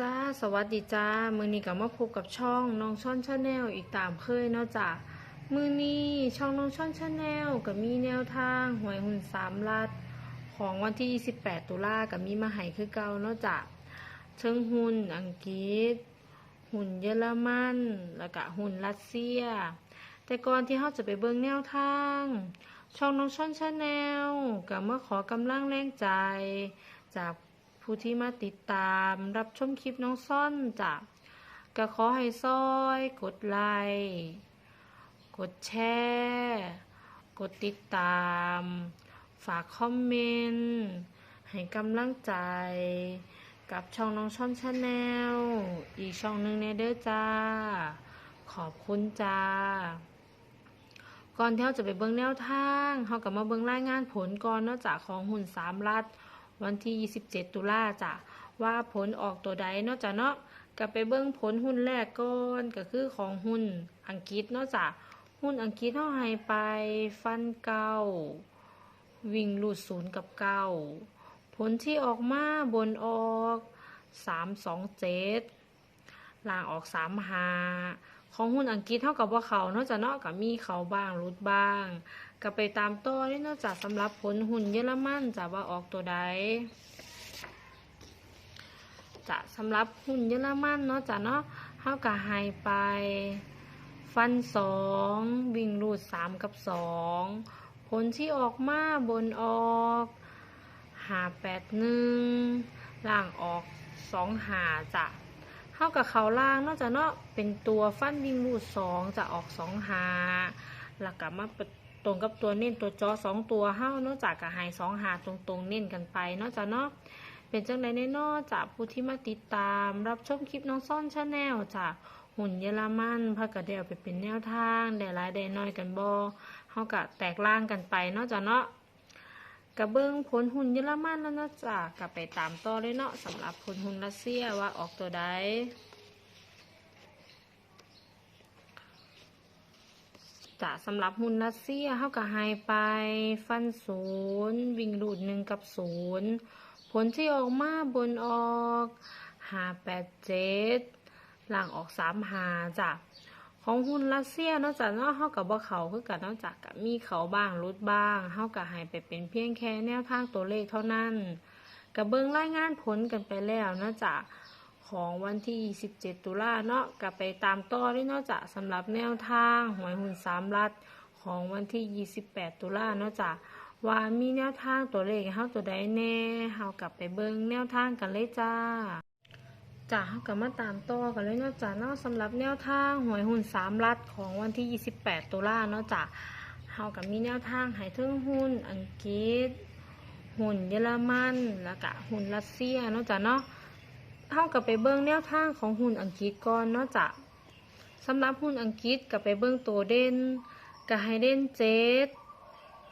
จ้าสวัสดีจ้า มือนี้กลับมาพบกับช่องน้องช่อนชาแนลอีกตามเคยเนาะจ้ะมือนี้ช่องน้องช่อนชาแนลก็มีแนวทางหวยหุ่นสามลัด ของวันที่ 28 ตุลากับมีมาให้คือเก่าเนาะจ้ะเชิงหุ่นอังกฤษ หุ่นเยอรมัน แล้วก็หุ่นรัสเซีย แต่ก่อนที่เขาจะไปเบิ่งแนวทาง ช่องน้องช่อนชาแนลก็มาขอกำลังแรงใจจาก ผู้ที่มาติดตามรับชมคลิปน้องซ่อนจ้ะก็ขอให้ซอย กดไลค์กดแชร์กดติดตาม ฝากคอมเมนต์ ให้กำลังใจ กับช่องน้องช่อนชาแนลอีกช่องหนึ่งในเด้อจ้า ขอบคุณจ้า ก่อนเที่าจะไปเบิ่งแนวทางเรากลับมาเบิ่งรายงานผลก่อนเนอกจากของหุ่นสามรัฐ วันที่ 27 ตุลาจ้ะว่าผลออกตัวใดเนอกจากเนาะก็ไปเบิ่งผลหุ้นแรกก่อนก็คือของหุ้นอังกฤษเนอกจากหุ้นอังกฤษเฮาให้ไปฟันเก้าวิ่งลูดศูนย์กับเก้าผลที่ออกมาบนออก3 2 7ล่างออก3 5ของหุ้นอังกฤษเท่ากับว่าเขาเนอกจากเนาะก็มีเขาบ้างรุดบ้าง ก็ไปตามต่อนี่เนอกจากสำหรับผลหุ่นเยอรมันจะว่าออกตัวใดจะสำหรับหุ่นเยอรมันเนาะจ้ะเนาะเฮาก็ให้ไป ฟันสองวิ่งรูดสามกับสองผลที่ออกมาบนออกหาแปดหนึ่งล่างออกสองหาจ้ะเท่ากับเขาล่างเนาะจ้ะเนาะเป็นตัวฟันวิ่งรูดสองจะออกสองหาแล้วก็มาเป็น ตรงกับตัวเน้นตัวจอสองตัวเฮ้านาะจากกับหายสองหาตรงๆ เน้นกันไปนาะจ้ะเนาะเป็นจังไดแน่นอจากผู้ที่มาติดตาม รับชมคลิปน้องซ่อนชาแนลจากหุ่นเยอรมันพากระเดียวไปเป็นแนวทางได้หลายได้น้อยกันบ่เฮากะแตกล่างกันไปนาะจ้ะเนาะกระเบิ่งผลหุ่นเยอรมันแล้วนาะจ้ะกะไปตามต่อเลยเนาะสำหรับผลหุ่นรัสเซียว่าออกตัวใด จะสำหรับหุ่นรัสเซียเฮากะให้ไปฟันศูนย์วิ่งรูดหนึ่งกับศูนย์ผลที่ออกมาบนออกหาแปดเจ็ดหลังออกสามหาจ้ะของหุ้นรัสเซียนอกจากเนาะเฮากับบ่เขาคือกันนอกจากกับมีเขาบ้างรุดบ้างเฮากับหายไปเป็นเพียงแค่แนวทางตัวเลขเท่านั้นกับเบิ่งรายงานผลกันไปแล้วนอกจาก ของวันที่ 27 ตุลาเนาะกลับไปตามต่อด้วยเนอกจากสำหรับแนวทางหวยหุ้นสามรัฐของวันที่ 28 ตุลาเนาะจากว่ามีแนวทางตัวเลขให้เฮาตัวใดแน่เฮากลับไปเบิ่งแนวทางกันเลยจ้าจ้าเฮากลับมาตามต่อกันเลยเนาะจ้าเนาะสำหรับแนวทางหวยหุ้นสามรัฐของวันที่ 28 ตุลาเนาะจ้าเฮากับมีแนวทางให้ถึงหุ้นอังกฤษ หุ้นเยอรมัน แล้วก็หุ้นรัสเซียเนาะจ้าเนาะ เฮากับไปเบิ่งแนวทางของหุ้นอังกฤษก่อนเนาะจ้าสำหรับหุ้นอังกฤษกับไปเบิ่งตัวเด่นก็ให้เด่นเจ็ด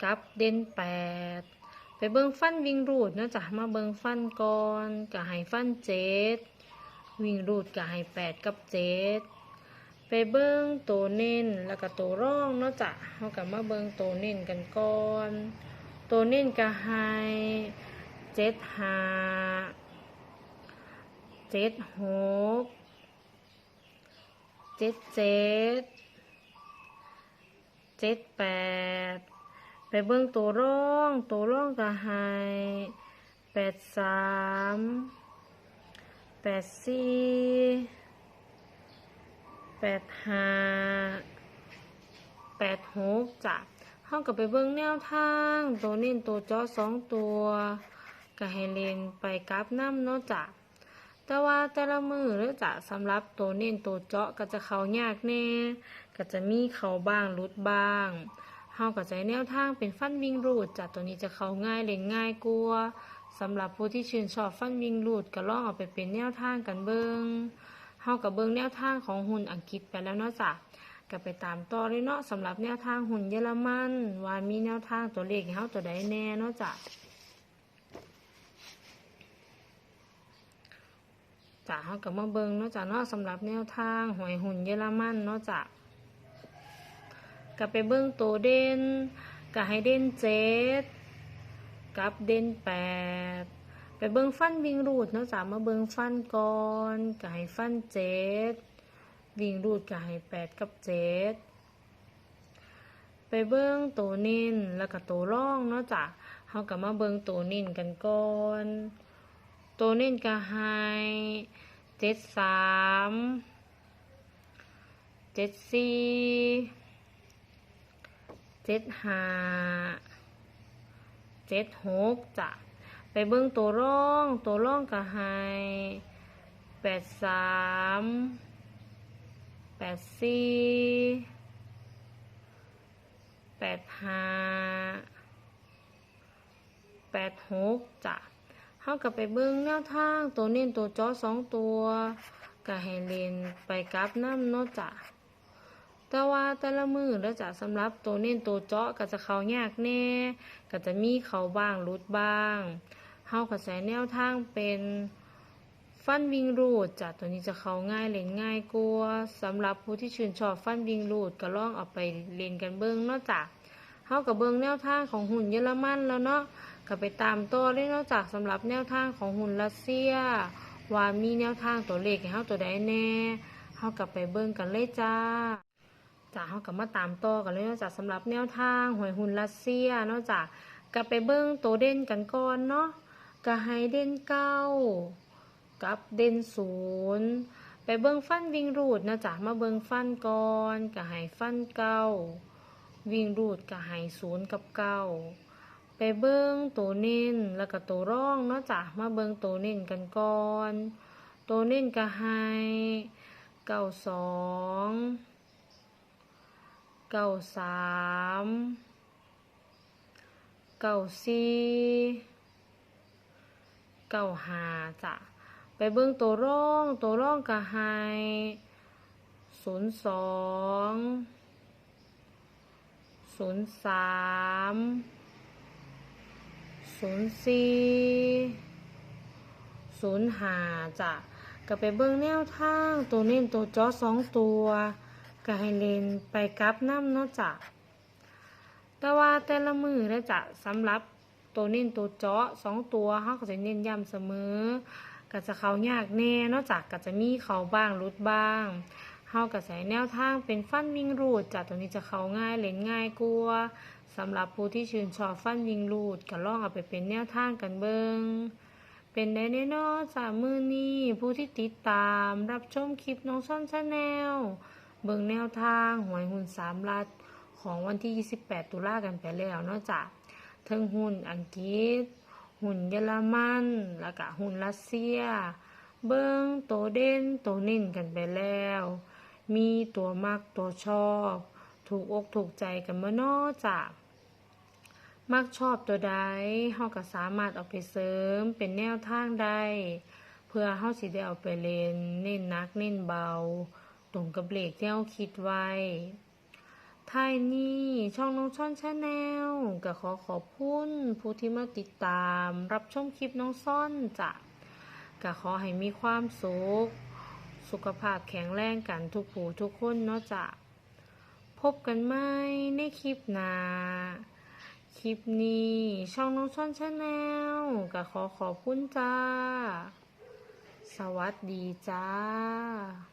กับเด่นแปดไปเบิ่งฟันวิ่งรูดเนาะจ้ะมาเบิ่งฟันก่อนก็ให้ฟันเจ็ดวิ่งรูดก็ให้แปดกับเจ็ดไปเบิ่งตัวเน้นแล้วก็ตัวร่องเนาะจ้ะเฮาก็มาเบิ่งตัวเน้นกันก่อน ตัวเน้นก็ให้เจ็ดห้า เจ็ดหกเจ็ดเจ็ดเจ็ดแปดไปเบิ่งตัวร่องตัวร่องก็ให้แปดสามแปดสี่แปดห้าแปดหกจ้ะเฮาก็ไปเบิ่งแนวทาง ตัวเน้นตัวจาะสองตัวก็ให้เลนไปกราฟน้ำเนาะจ้ะ แต่ว่าแต่ละมือเด้อจะสำหรับตัวเน้นตัวเจาะก็จะเขายากแน่ ก็จะมีเขาบ้างรุดบ้างเฮาก็ใช้แนวทางเป็นฟันวิ่งรูดจ้ะตัวนี้จะเขาง่ายเล่นง่ายกว่าสำหรับผู้ที่ชื่นชอบฟันวิ่งรูดก็ลองเอาไปเป็นแนวทางกันเบิงเฮากับเบิงแนวทางของหุ่นอังกฤษไปแล้วเนาะจ้ะก็ไปตามต่อเลยเนาะสำหรับแนวทางหุ่นเยอรมันว่ามีแนวทางตัวเลขให้เฮาตัวใดแน่เนาะจ้ะ จ้ะเฮากับมาเบิงเนาะจ้ะเนาะสำหรับแนวทางหวยหุ่นเยอรมันเนาะจ้ะก็ไปเบิ้งตัวเด่นก็ให้เด่นเจ็ดกับเด่นแปดไปเบิงฟันวิ่งรูดเนาะจ้ะมาเบิงฟันก่อนก็ให้ฟันเจ็ดวิ่งรูดก็ให้แปดกับเจ็ดไปเบิ่งตัวเน้นแล้วก็ตัวร่องเนาะจ้ะเฮาก็มาเบิ่งตัวเน้นกันก่อน ตัวเน้นก็ให้เจ็ดสามเจ็ดสี่เจ็ดห้าเจ็ดหกจ้ะไปเบิ่งตัวร่อง ตัวร่องก็ให้แปดสามแปดสี่แปดห้าแปดหกจ้ะ เฮาก็ไปเบิ่งแนวทางตัวเน้นตัวจอสองตัวก็ให้เลนไปกลับน้ำเนาะจ้ะแต่ว่าแต่ละมือแล้วจะสำหรับตัวเน้นตัวเจาะก็จะเขายากแน่ ก็จะมีเขาบ้างรุดบ้างเฮาก็ใช้แนวทางเป็นฟันวิงรูดจ้ะตัวนี้จะเขาง่ายเล่นง่ายกว่าสำหรับผู้ที่ชื่นชอบฟันวิงรูดก็ลองเอาไปเล่นกันเบิ่งเนาะจ้ะเฮากับเบิ่งแนวทางของหุ่นเยอรมันแล้วเนาะ ก็ไปตามตัวเลยเนาะจ้ะสำหรับแนวทางของหุ่นรัสเซีย ว่ามีแนวทางตัวเลขให้เฮาตัวใดแน่เฮากลับไปเบิ่งกันเลยจ้าจ้าเฮาก็มาตามต่อกันเลยเนาะจ้ะสำหรับแนวทางหวยหุ้นรัสเซียนาะจ้ะก็ไปเบิ่งตัวเด่นกันก่อนเนาะก็ให้เด่นเก้ากับเด่นศูนย์ไปเบิ่งฟันวิ่งรูดนะจ้ะมาเบิ่งฟันก่อนก็ให้ฟันเก้าวิ่งรูดก็ให้ศูนย์กับเก้า ไปเบิ่งตัวเน้นแล้วก็ตัวร่องเนาะจ้ะมาเบิ่งตัวเน้นกันก่อน ตัวเน้นก็ให้เก้าสองเก้าสามเก้าสี่เก้าห้าจ้ะไปเบิ่งตัวร่องตัวร่องก็ให้ศูนย์สองศูนย์สาม ศูนย์สี่ศูนย์หาจ้ะก็ไปเบิ่งแนวทางตัวเน้นตัวจอสองตัวก็ให้เล่นไปกลับน้ำเนาะจ้ะแต่ว่าแต่ละมือแล้วจ้ะสำหรับตัวเน้นตัวเจาะสองตัวเขาก็จะเน้นย้ำเสมอ ก็จะเขายากแน่เนอกจากก็จะมีเขาบ้างรุดบ้างเฮาก็ใส่แนวทางเป็นฟันวิ่งรูดจ้ะตัวนี้จะเขาง่ายเล่นง่ายกลัว สำหรับผู้ที่ชื่นชอบฟันวิ่งรูดก็ลองเอาไปเป็นแนวทางกันเบิงเป็นได้แน่นอนจากมือนี้ผู้ที่ติดตามรับชมคลิปน้องซ่อนชาแนลเบิงแนวทางหวยหุ้นสามรัฐของวันที่ 28 ตุลากันไปแล้วนอกจากเทิงหุ้นอังกฤษ หุ้นเยอรมัน แล้วก็หุ้นรัสเซีย เบิ่งตัวเด่นโตนิ่นกันไปแล้ว มีตัวมักตัวชอบ ถูกอกถูกใจกันเมื่อนอจาก มักชอบตัวใดเฮาก็สามารถเอาไปเสริมเป็นแนวทางได้ เพื่อเฮาสิได้เอาไปเล่นเน้นนักเน้นเบา ตรงกับเลขที่เราคิดไว้ท้ายนี้ช่องน้องช่อนชาแนลก็ขอขอบคุณผู้ที่มาติดตาม รับชมคลิปน้องซ่อนจ้ะก็ขอให้มีความสุข สุขภาพแข็งแรงกันทุกผู้ทุกคนเนาะจ้ะพบกันไหมในคลิปหน้า คลิปนี้ ช่องน้องช่อนชาแนลก็ขอขอบคุณจ้า สวัสดีจ้า